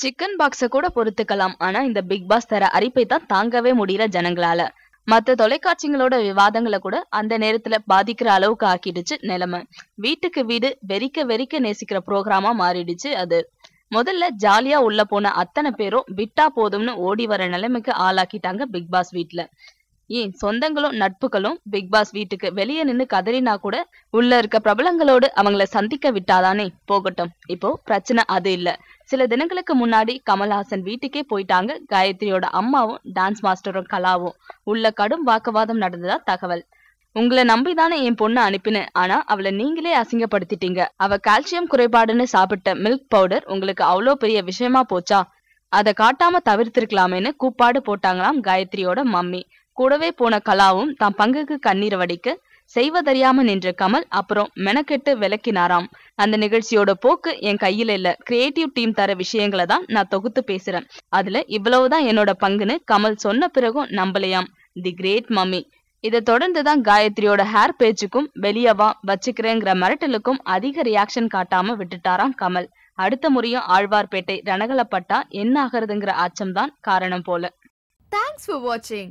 Chicken பாக்ஸ கூட பொறுத்துக்கலாம். ஆனா இந்த பிக் பாஸ் தர அரிப்பை தான் தாங்கவே முடியல ஜனங்களால. மத்த தொலைக்காட்சிகளோட விவாதங்களை கூட அந்த நேரத்துல பாதிக்கிற அளவுக்கு ஆக்கிடுச்சு நிலைமை. வீட்டுக்கு வீடு வெறிக்க வெறிக்க நேசிக்கிற ப்ரோக்ராமா மாறிடுச்சு அது. முதல்ல ஜாலியா உள்ள போன அத்தனை பேரும் விட்டா போதும்னு ஓடி வர நிலைமைக்கு ஆளாக்கிட்டாங்க பிக் பாஸ் வீட்ல. ஏன் சொந்தங்களும் நட்புகளும் பிக் பாஸ் வீட்டுக்கு வெளியே நின்னு கதறினா கூட உள்ள இருக்க பிரபலங்களோடு அவங்கள சந்திக்க விட்டாதானே? போகட்டும். இப்போ பிரச்சனை அது இல்ல. சில தினங்களுக்கு முன்னாடி கமல்ஹாசன் வீட்டுக்கே போயிட்டாங்க. காயத்ரியோட அம்மாவும் டான்ஸ் மாஸ்டரும் கலாவும். உள்ள கடும் வாக்குவாதம் நடந்ததா தகவல். உங்களை நம்பிதானே என் பொண்ணு அனுப்பினேன். ஆனா அவளை நீங்களே அசிங்கப்படுத்திட்டீங்க. அவ கால்சியம் குறைபாடுன்னு சாப்பிட்ட மில்க் பவுடர் உங்களுக்கு அவ்வளோ பெரிய விஷயமா போச்சா? அதை காட்டாம தவிர்த்திருக்கலாமேன்னு கூப்பாடு போட்டாங்களாம் காயத்ரியோட மம்மி. கூடவே போன கலாவும் தான் பங்குக்கு கண்ணீர் வடிக்க செய்வதறியாம நின்ற கமல் அப்புறம் மெனக்கெட்டு விளக்கினாராம். அந்த நிகழ்ச்சியோட போக்கு என் கையில இல்ல. கிரியேட்டிவ் டீம் தர விஷயங்களை தான் நான் தொகுத்து பேசுறேன். அதுல இவ்வளவுதான் என்னோட பங்குன்னு கமல் சொன்ன பிறகும் நம்பலையாம். தி கிரேட் மம்மி. இதை தொடர்ந்து தான் காயத்ரியோட ஹேர் பேச்சுக்கும் வெளியவா வச்சுக்கிறேங்கிற மிரட்டலுக்கும் அதிக ரியாக்ஷன் காட்டாம விட்டுட்டாராம் கமல். அடுத்த முறையும் ஆழ்வார்பேட்டை ரணகலப்பட்டா என்ன ஆகிறதுங்கிற அச்சம்தான் காரணம் போல. தேங்க்ஸ் ஃபார் வாட்சிங்